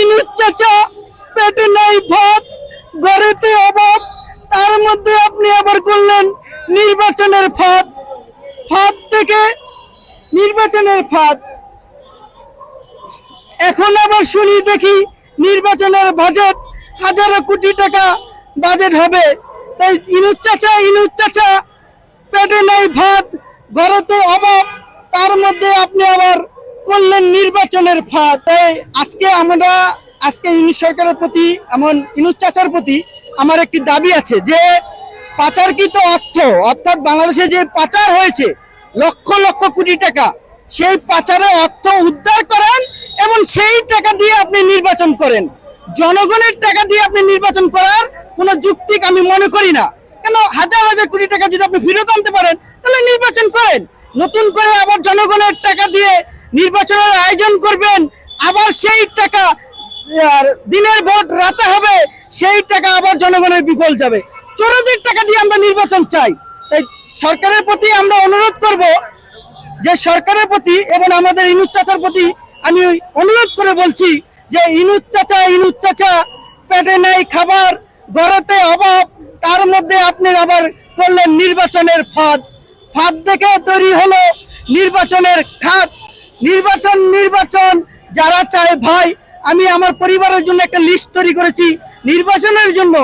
ইনুর চাচা পেটে নাই ভাত গড়েতে অভাব, তার মধ্যে আপনি আবার করলেন নির্বাচনের ফাঁদ। ফাঁদ থেকে নির্বাচনের ফাঁদ। এখন আবার শুনি দেখি নির্বাচনের বাজেট হাজারো কোটি টাকা বাজেট হবে। তাই ইনুর চাচা ইনুর চাচা পেটে নাই ভাত ফাঁদ। তাই আজকে আমরা, আজকে ইউনিট সরকারের প্রতি, এমন ইনুচ চাচার প্রতি আমার একটি দাবি আছে যে, পাচারকৃত অর্থ, অর্থাৎ বাংলাদেশে যে পাচার হয়েছে, লক্ষ লক্ষ কোটি টাকা, সেই পাচারের অর্থ উদ্ধার করেন এবং সেই টাকা দিয়ে আপনি নির্বাচন করেন। জনগণের টাকা দিয়ে আপনি নির্বাচন করার কোনো যুক্তিক আমি মনে করি না। কেন হাজার হাজার কোটি টাকা যদি আপনি ফেরত আনতে পারেন, তাহলে নির্বাচন করেন। নতুন করে আবার জনগণের টাকা দিয়ে নির্বাচনের আয়োজন করবেন, আবার সেই টাকা দিনের ভোট রাতে হবে, সেই টাকা আবার জনগণের বিফল যাবে। চোরদের টাকা দিয়ে আমরা নির্বাচন চাই। তাই সরকারের প্রতি আমরা অনুরোধ করব যে সরকারের প্রতি এবং আমাদের ইনুস চাচার প্রতি আমি অনুরোধ করে বলছি যে ইনুস চাচা ইনুস চাচা, পেটে নেই খাবার, ঘরেতে অভাব, তার মধ্যে আপনি আবার করলেন নির্বাচনের ফাঁদ। ফাঁদ দেখে তৈরি হলো নির্বাচনের খাত। নির্বাচন নির্বাচন, যারা চায় ভাই, আমি আমার পরিবারের জন্য একটা লিস্ট তৈরি করেছি। নির্বাচনের জন্য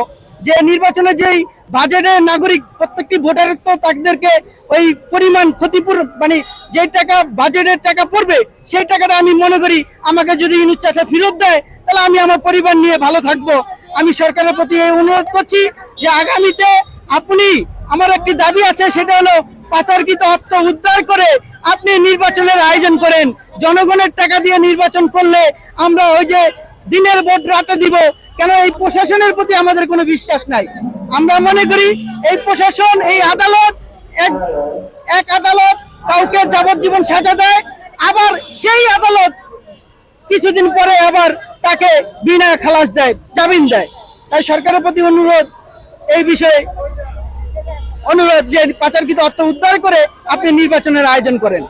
যে নির্বাচনে যেই বাজেটে নাগরিক, প্রত্যেকটি ভোটারের তো তাদেরকে ওই পরিমাণ ক্ষতিপূরণ মানে যে টাকা বাজেটের টাকা পড়বে, সেই টাকাটা আমি মনে করি আমাকে যদি ইনুস চাচা ফেরত দেয়, তাহলে আমি আমার পরিবার নিয়ে ভালো থাকব। আমি সরকারের প্রতি এই অনুরোধ করছি যে আগামীতে আপনি, আমার একটি দাবি আছে, সেটা হলো পাচারকৃত অর্থ উদ্ধার করে আপনি নির্বাচনের আয়োজন করেন। জনগণের টাকা দিয়ে নির্বাচন করলে আমরা ওই যে দিনের ভোট রাতে দিব। কেন এই প্রশাসনের প্রতি আমাদের কোনো বিশ্বাস নাই? আমরা মনে করি এই প্রশাসন, এই আদালত এক এক আদালত কাউকে যাবজ্জীবন সাজা দেয়, আবার সেই আদালত কিছুদিন পরে আবার তাকে বিনা খালাস দেয়, জামিন দেয়। তাই সরকারের প্রতি অনুরোধ এই বিষয়ে যে পাচারকৃত অর্থ উদ্ধার করে আপনি নির্বাচনের আয়োজন করেন।